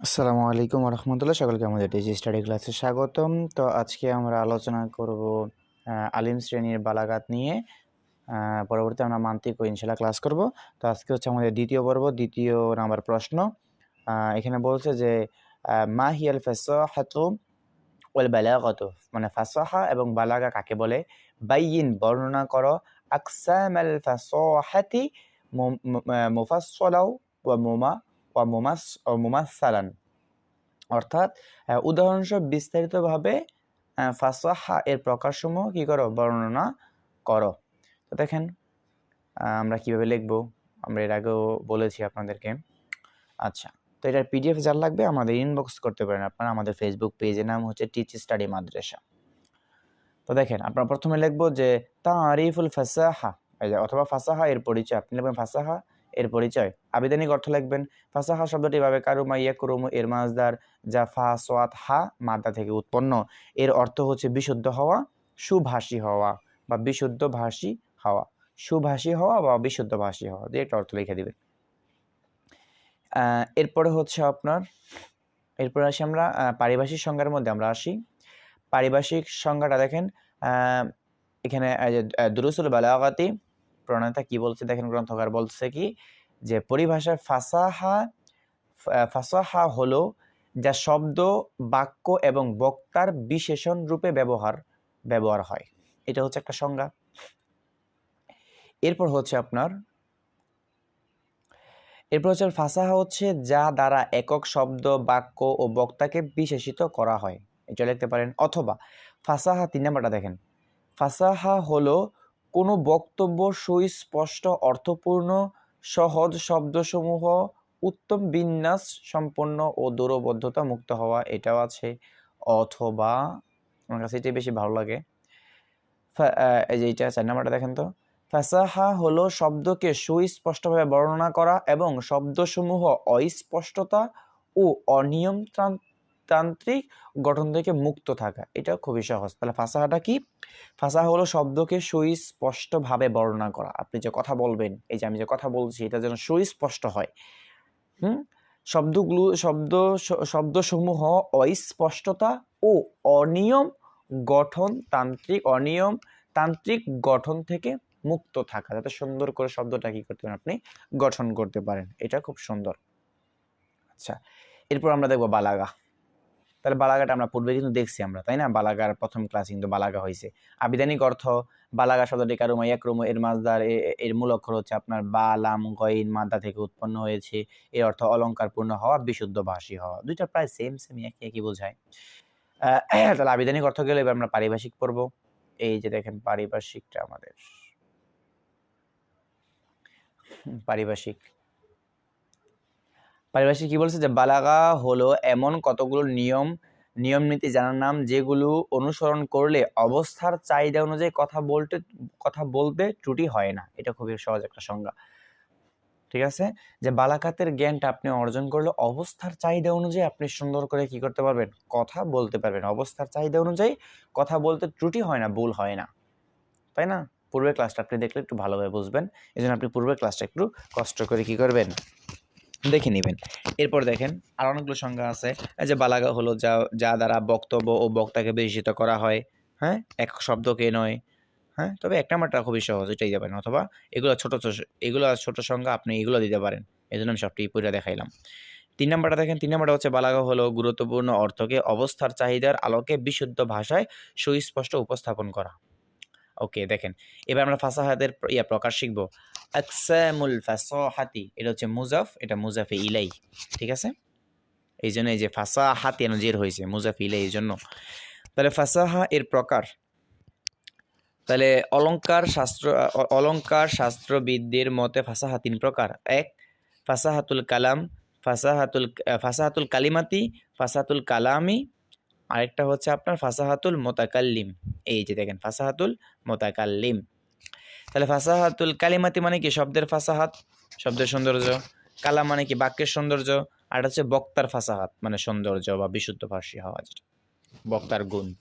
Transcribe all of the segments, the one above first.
আসসালামু আলাইকুম রহমতুল্লাহ। সকলকে আমাদের টিজি স্টাডি ক্লাসে স্বাগতম। তো আজকে আমরা আলোচনা করব আলিম শ্রেণির বালাগাত নিয়ে। পরবর্তী আমরা মান্তিক ও ইনশাল্লাহ ক্লাস করব। তো আজকে হচ্ছে আমাদের দ্বিতীয় পর্ব দ্বিতীয় নাম্বার প্রশ্ন। এখানে বলছে যে আহ, মা হিয়াল ফাসাহাতু ওয়াল বালাগাতু? মানে ফাসাহা এবং বালাগা কাকে বলে? বাইয়িন বর্ণনা করো। আকসামাল ফাসাহাতি মু- মু- আহ, মুফাসসালাও ওয়া মুমা মুমাস, ও মুমাসসালান অর্থাৎ উদাহরণস্বরূপ বিস্তারিতভাবে ফাসাহা এর প্রকারসমূহ কি করো? বর্ণনা করো। তো দেখেন আমরা কীভাবে লিখব? আমরা এর আগেও বলেছি আপনাদেরকে। আচ্ছা তো এটার পিডিএফ যার লাগবে আমাদের ইনবক্স করতে পারেন আপনারা। আমাদের ফেসবুক পেজের নাম হচ্ছে টিচ স্টাডি মাদ্রাসা তো দেখেন আপনারা প্রথমে লিখব যে তা আরিফুল ফাসাহা অথবা ফাসাহা এর পরিচয়। আপনি লিখবেন ফাসাহা পরিচয়। আবেদনিক অর্থ লিখবেন, ফাসাহা শব্দটি ভাবে কারুমা ইয়াকুরুমু এর মাজদার যা ফা, সোয়াত, হা মাদা থেকে উৎপন্ন। এর অর্থ হচ্ছে বিশুদ্ধ হওয়া, সুভাষী হওয়া বা বিশুদ্ধ ভাষী হওয়া। সুভাষী হওয়া বা বিশুদ্ধ ভাষী হওয়া, দিয়ে একটা অর্থ লিখে দেবেন। এরপরে হচ্ছে আপনার, এরপরে আসি আমরা পারিভাষিক সংজ্ঞার মধ্যে আমরা আসি। পারিভাষিক সংজ্ঞাটা দেখেন এখানে দুরুসুল বালাগাতি প্রণেতা কি বলছে? দেখেন গ্রন্থকার বলছে কি যে, পরিভাষায় ফাসাহা ফাসাহা হলো যা শব্দ, বাক্য এবং বক্তার বিশেষণ রূপে ব্যবহার ব্যবহার হয়। এটা হচ্ছে একটা সংজ্ঞা। এরপর হচ্ছে আপনার, এরপর হচ্ছে ফাসাহা হচ্ছে যা দ্বারা একক শব্দ, বাক্য ও বক্তাকে বিশেষিত করা হয়। এটা লিখতে পারেন। অথবা ফাসাহা তিন নাম্বারটা দেখেন। ফাসাহা হলো কোনো বক্তব্য সুস্পষ্ট অর্থপূর্ণ, সহজ শব্দসমূহ, উত্তম বিন্যাস সম্পন্ন ও দূরবদ্ধতা মুক্ত হওয়া, এটাও আছে। অথবা, আমার কাছে এটাই বেশি ভালো লাগে। এই যে চার নাম্বারটা দেখেন তো। ফ্যাসাহা হলো শব্দকে সুস্পষ্টভাবে বর্ণনা করা এবং শব্দসমূহ অস্পষ্টতা ও অনিয়ম তান্ত্রিক গঠন থেকে মুক্ত থাকা, এটা খুবই সহজ। তাহলে ফাসাহাটা কি? ফাসাহা হলো শব্দকে সুস্পষ্টভাবে বর্ণনা করা। আপনি যে কথা বলবেন, এই যে আমি যে কথা বলছি, এটা যেন সুস্পষ্ট হয়। হুম? শব্দগুলো, শব্দ, শব্দসমূহ অস্পষ্টতা ও অনিয়ম গঠন তান্ত্রিক, অনিয়ম তান্ত্রিক গঠন থেকে মুক্ত থাকা, যাতে সুন্দর করে শব্দটা কি করতে পারেন আপনি? গঠন করতে পারেন। এটা খুব সুন্দর। আচ্ছা এরপর আমরা দেখব বালাগা। তাহলে বালাগাটা আমরা পূর্বে কিন্তু দেখছি আমরা, তাই না? বালাগার প্রথম ক্লাস কিন্তু বালাগা হয়েছে। আবিধানিক অর্থ, বালাগা শব্দটি কারুমা ইয়াকরুমু এর মাজদার এর মূল অক্ষর হচ্ছে আপনার বালাম গইন মাদা থেকে উৎপন্ন হয়েছে। এর অর্থ অলংকার পূর্ণ হওয়া, বিশুদ্ধ ভাষী হওয়া। দুইটা প্রায় সেম সেম একই একই বোঝায়। তাহলে আবিধানিক অর্থ গেলে এবার আমরা পারিভাষিক পড়ব। এই যে দেখেন পারিভাষিকটা আমাদের। পারিভাষিক পারিভাষিক কি বলছে যে, বালাগা হলো এমন কতগুলো নিয়ম নিয়ম নীতি জানার নাম যেগুলো অনুসরণ করলে অবস্থার চাহিদা অনুযায়ী কথা বলতে কথা বলতে ত্রুটি হয় না। এটা খুবই সহজ একটা সংজ্ঞা। ঠিক আছে? যে, বালাকাতের জ্ঞানটা আপনি অর্জন করলে অবস্থার চাহিদা অনুযায়ী আপনি সুন্দর করে কি করতে পারবেন? কথা বলতে পারবেন। অবস্থার চাহিদা অনুযায়ী কথা বলতে ত্রুটি হয় না, ভুল হয় না। তাই না? পূর্বের ক্লাসটা আপনি দেখলে একটু ভালোভাবে বুঝবেন। এই আপনি পূর্বের ক্লাসটা একটু কষ্ট করে কি করবেন? দেখে নেবেন। এরপর দেখেন আর অনেকগুলো সংজ্ঞা আছে। যে বালাগা হলো যা যা দ্বারা বক্তব্য ও বক্তাকে বিশেষিত করা হয়। হ্যাঁ? এক শব্দকে নয়। হ্যাঁ? তবে এক নাম্বারটা খুবই সহজ, এটাই যাবেন। অথবা এগুলো ছোট এগুলো ছোট সংজ্ঞা আপনি এগুলো দিতে পারেন। এই জন্য আমি সবটি পড়ে দেখাইলাম। তিন নাম্বারটা দেখেন, তিন নাম্বারটা হচ্ছে বালাগা হলো গুরুত্বপূর্ণ অর্থকে অবস্থার চাহিদার আলোকে বিশুদ্ধ ভাষায় সুস্পষ্ট উপস্থাপন করা। ওকে, দেখেন। এবার আমরা ফাসাহাতের ইয়া প্রকার শিখব। আকসামুল ফাসাহাতি, এটা হচ্ছে মুজাফ, এটা মুজাফে ইলাই ঠিক আছে? এই জন্য এই যে ফাসাহাতি এন জের হয়েছে, মুজাফে ইলাই এই জন্য তাহলে ফাসাহা এর প্রকার। তাহলে অলংকার শাস্ত্র অ- অলংকার শাস্ত্রবিদদের মতে ফাসাহা তিন প্রকার। এক, ফাসাহাতুল কালাম, ফাসাহাতুল ফাসাহাতুল কালিমাতি, ফাসাহাতুল কালামি আরেকটা হচ্ছে আপনার ফাসাহাতুল মোতাকাল্লিম। এই যে দেখেন, ফাসাহাতুল মোতাকাল্লিম। তাহলে ফাসাহাতুল কালিমাতি মানে কি? শব্দের ফাসাহাত, শব্দের সৌন্দর্য। কালাম মানে কি? বাক্যের সৌন্দর্য। আর হচ্ছে বক্তার ফাসাহাত মানে সৌন্দর্য বা বিশুদ্ধ ফার্সি হওয়া যেটা। বক্তার গুণ।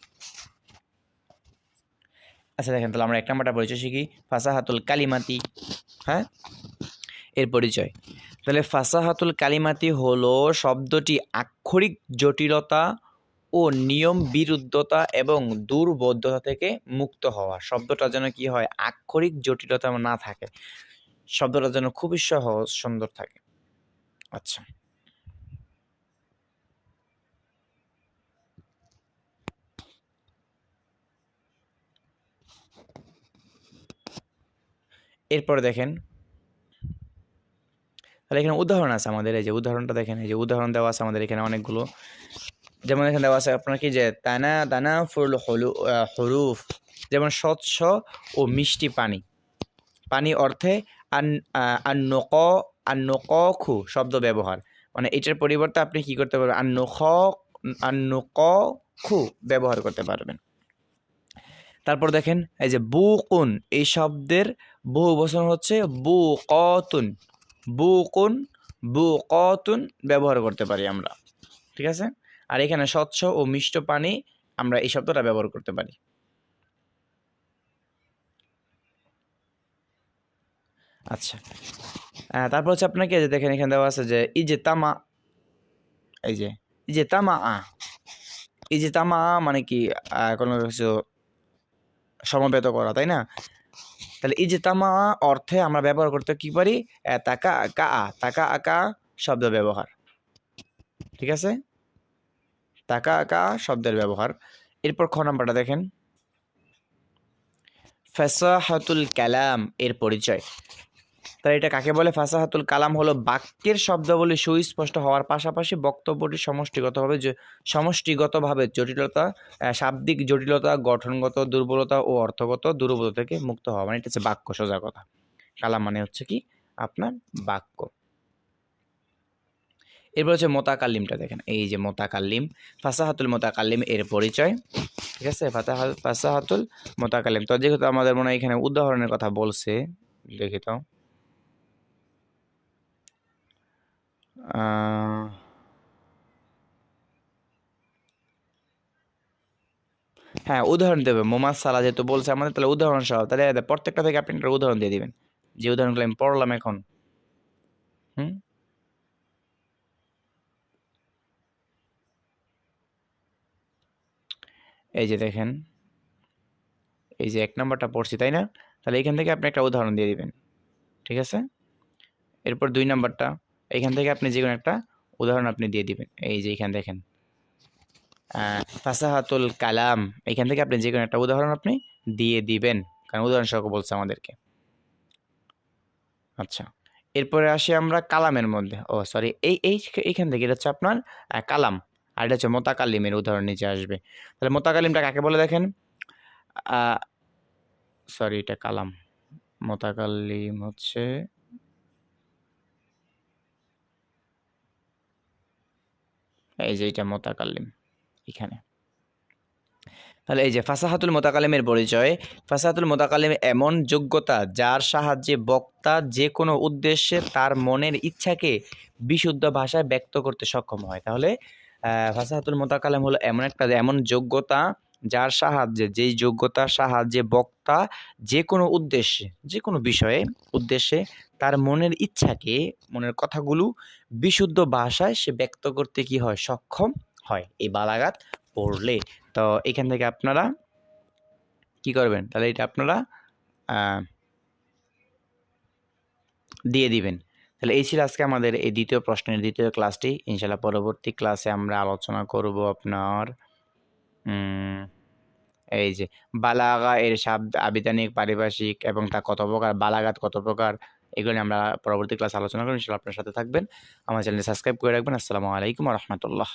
আচ্ছা দেখেন, তাহলে আমরা এক নাম্বারটা পরিচয় শিখি। ফাসাহাতুল কালিমাতি। হ্যাঁ? এর পরিচয়। তাহলে ফাসাহাতুল কালিমাতি হলো শব্দটি আক্ষরিক জটিলতা ও নিয়ম বিরুদ্ধতা এবং দুর্বোধ্যতা থেকে মুক্ত হওয়া। শব্দটা যেন কি হয়, আক্ষরিক জটিলতা না থাকে। শব্দটা যেন খুবই সহজ, সুন্দর থাকে। আচ্ছা। এরপরে দেখেন। তাহলে এখানে উদাহরণ আছে আমাদের, এই যে উদাহরণটা দেখেন, এই যে উদাহরণ দেওয়া আছে আমাদের এখানে অনেকগুলো। যেমন এখানে দেওয়া আছে আপনার কি যে তানা দানা ফুল হলু হরুফ। যেমন স্বচ্ছ ও মিষ্টি পানি। পানি অর্থে আন নক আন খু শব্দ ব্যবহার। মানে এটার পরিবর্তে আপনি কি করতে পারবেন? আন নখ আন খু ব্যবহার করতে পারবেন। তারপর দেখেন, এই যে বুকুন, এই শব্দের বহু বচন হচ্ছে বু কতুন বুকুন বু কতুন ব্যবহার করতে পারি আমরা। ঠিক আছে? আর এখানে স্বচ্ছ ও মিষ্ট পানি আমরা এই শব্দটা ব্যবহার করতে পারি। আচ্ছা। তারপর হচ্ছে আপনাকে যে দেখেন এখানে দেওয়া আছে যে, ই যে তামা এই যে, ই যে তামা আ এই যে তামা মানে কি কোনো কিছু সমবেত করা, তাই না? তাহলে এই যে তামা অর্থে আমরা ব্যবহার করতে কি পারি? তাকা আকা আ তাকা আকা শব্দ ব্যবহার। ঠিক আছে? তাকা আকা শব্দের ব্যবহার। এরপর খ নাম্বারটা দেখেন। ফেসাহাতুল কালাম, এর পরিচয়। তাই এটা কাকে বলে? ফাসাহাতুল কালাম হলো বাক্যের শব্দাবলী সুস্পষ্ট হওয়ার পাশাপাশি বক্তব্যটি সমষ্টিগতভাবে সমষ্টিগতভাবে জটিলতা শাব্দিক জটিলতা, গঠনগত দুর্বলতা ও অর্থগত দুর্বলতা থেকে মুক্ত হওয়া। মানে এটা হচ্ছে বাক্য সোজা কথা। কালাম মানে হচ্ছে কি? আপনার বাক্য। এরপর হচ্ছে মোতাকাল্লিমটা দেখেন। এই যে মোতাকাল্লিম ফাসাহাতুল মোতাকাল্লিম এর পরিচয়। ঠিক আছে? ফাসাহাতুল মোতাকাল্লিম তো যেহেতু আমাদের মনে হয় এখানে উদাহরণের কথা বলছে, দেখি তো হ্যাঁ উদাহরণ দেবে। মোমাজ সালা যেহেতু বলছে আমাদের, তাহলে উদাহরণ সহ। তাহলে প্রত্যেকটা থেকে আপনি একটা উদাহরণ দিয়ে দিবেন। যে উদাহরণগুলো আমি পড়লাম এখন। হুম? এই যে দেখেন, এই যে এক নাম্বারটা পড়ছি, তাই না? তাহলে এখান থেকে আপনি একটা উদাহরণ দিয়ে দিবেন, ঠিক আছে? এরপর দুই নাম্বারটা, এখান থেকে আপনি যে কোনো একটা উদাহরণ আপনি দিয়ে দিবেন, এই যে এখানে দেখেন। ফাসাহাতুল কালাম, এখান থেকে আপনি যে কোনো একটা উদাহরণ আপনি দিয়ে দিবেন, কারণ উদাহরণ সহ বলছে আমাদেরকে। আচ্ছা এরপরে আসি আমরা কালামের মধ্যে, ও সরি, এই এইখান থেকে এটা হচ্ছে আপনার কালাম। আর এটা হচ্ছে মোতাকালিমের উদাহরণ নিচে আসবে। তাহলে মোতাকালিমটা কাকে বলে দেখেন? সরি এটা কালাম। মোতাকালিম হচ্ছে এই যে এটা মোতাকাল্লিম, এখানে। তাহলে এই যে ফাসাহাতুল মোতাকালিমের পরিচয়। ফাসাহাতুল মোতাকালিম এমন যোগ্যতা যার সাহায্যে বক্তা যে কোনো উদ্দেশ্যে তার মনের ইচ্ছাকে বিশুদ্ধ ভাষায় ব্যক্ত করতে সক্ষম হয়। তাহলে ফাসাহাতুল মোতাকালিম হলো এমন একটা, এমন যোগ্যতা যার সাহায্যে, যেই যোগ্যতার সাহায্যে বক্তা যে কোনো উদ্দেশ্যে, যে কোনো বিষয়ে উদ্দেশ্যে তার মনের ইচ্ছাকে, মনের কথাগুলো বিশুদ্ধ ভাষায় সে ব্যক্ত করতে কি হয়? সক্ষম হয় এই বালাগাত পড়লে। তো এখান থেকে আপনারা কি করবেন? তাহলে এটা আপনারা দিয়ে দিবেন। তাহলে এই ছিল আজকে আমাদের এই দ্বিতীয় প্রশ্নের দ্বিতীয় ক্লাসটি। ইনশাল্লাহ পরবর্তী ক্লাসে আমরা আলোচনা করব আপনার এই যে বালাগা এর শাব্দ আবিধানিক পারিভাষিক এবং তা কত প্রকার, বালাগাত কত প্রকার, এগুলো আমরা পরবর্তী ক্লাস আলোচনা করব। ইনশাল্লাহ আপনার সাথে থাকবেন। আমার চ্যানেল সাবস্ক্রাইব করে রাখবেন। আসসালামু আলাইকুম রহমতুল্লাহ।